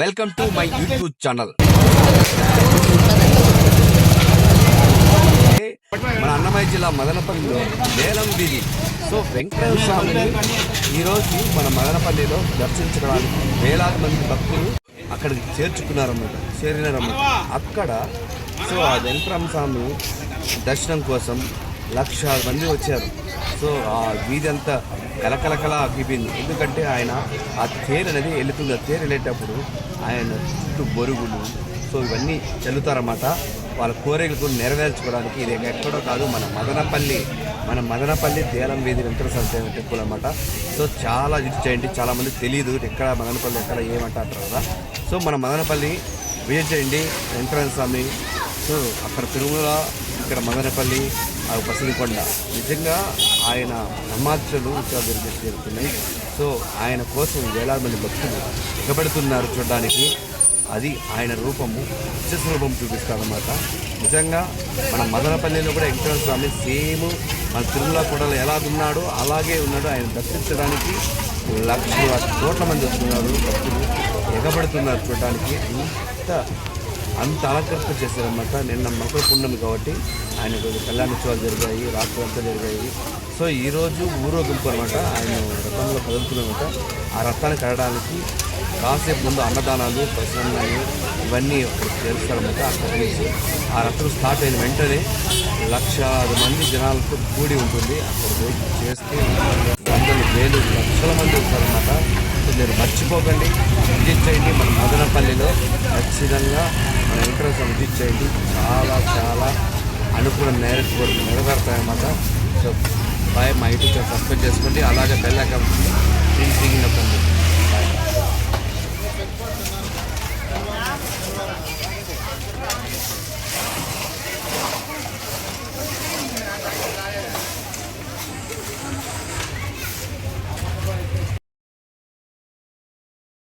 Welcome to my YouTube channel. మన అన్నమయ్య జిల్లా మదనపల్లిలో వేలం వీధి. సో వెంకటేశ్వర స్వామిని ఈరోజు మన మదనపల్లిలో దర్శించడానికి వేలాది మంది భక్తులు అక్కడికి చేర్చుకున్నారన్నమాట చేరినారన్నమాట. అక్కడ సో ఆ వెంకటరామ స్వామి దర్శనం కోసం లక్ష మంది వచ్చారు. సో ఆ వీధి అంతా కలకలకల అగ్గిపోయింది ఎందుకంటే ఆయన ఆ తేరు అనేది వెళుతుంది ఆ తేరు వెళ్ళేటప్పుడు ఆయన చుట్టూ బొరుగులు సో ఇవన్నీ చల్లుతారన్నమాట. వాళ్ళ కోరికలు నెరవేర్చుకోవడానికి ఇది ఎక్కడో కాదు మన మదనపల్లి మన మదనపల్లి దేలం వీధి వెంకటేశ్వర స్వామి టెంపుల్ అనమాట సో చాలా ఇది చేయండి. చాలామంది తెలియదు ఎక్కడ మదనపల్లి ఎక్కడ ఏమంటారు కదా. సో మన మదనపల్లి విజిట్ చేయండి. వెంకటేశ్వర స్వామి సో అక్కడ తిరుమల ఇక్కడ మదనపల్లి ఆ పసిరికొండ నిజంగా ఆయన నమాచలు ఇక్కడ దొరికి చేరుతున్నాయి సో ఆయన కోసం వేలాది మంది భక్తులు ఎగబెడుతున్నారు చూడడానికి. అది ఆయన రూపము నిత్య రూపం చూపిస్తారన్నమాట. నిజంగా మన మదనపల్లిలో కూడా వెంకటేశ్వర స్వామి సేమ్ మన తిరుమల కూడా ఎలా ఉన్నాడో అలాగే ఉన్నాడు. ఆయన దర్శించడానికి లక్షల కోట్ల మంది వస్తున్నారు. భక్తులు ఎగబడుతున్నారు చూడడానికి. ఇంత అంత అలంకరణ చేశారనమాట నిన్న మకర పుణ్యమి కాబట్టి ఆయన రోజు కళ్యాణోత్సవాలు జరిగాయి రాత్రి అంతా జరిగాయి. సో ఈరోజు ఊరోగింపు అనమాట ఆయన రథంలో కదులుతున్నమాట. ఆ రథాన్ని కడడానికి కాసేపు ముందు అన్నదానాలు ప్రసన్నాలు ఇవన్నీ అక్కడ చేస్తారన్నమాట అక్కడ నుంచి ఆ రథం స్టార్ట్ అయిన వెంటనే లక్షలాది మంది జనాలతో కూడి ఉంటుంది. అక్కడ పోయి చేస్తే వందలు వేలు లక్షల మంది వస్తారన్నమాట. మీరు మర్చిపోకండి. విజిట్ చేయండి మన మదనపల్లిలో. ఖచ్చితంగా వెంకటేశ్వరం చేయండి. చాలా చాలా అనుకున్న నేరేజ్ కోరిక నెరవేరుతాయన్నమాట సో బాయ్ మా యూట్యూబ్ సబ్స్క్రైబ్ చేసుకోండి. అలాగే బెల్ ఐకాన్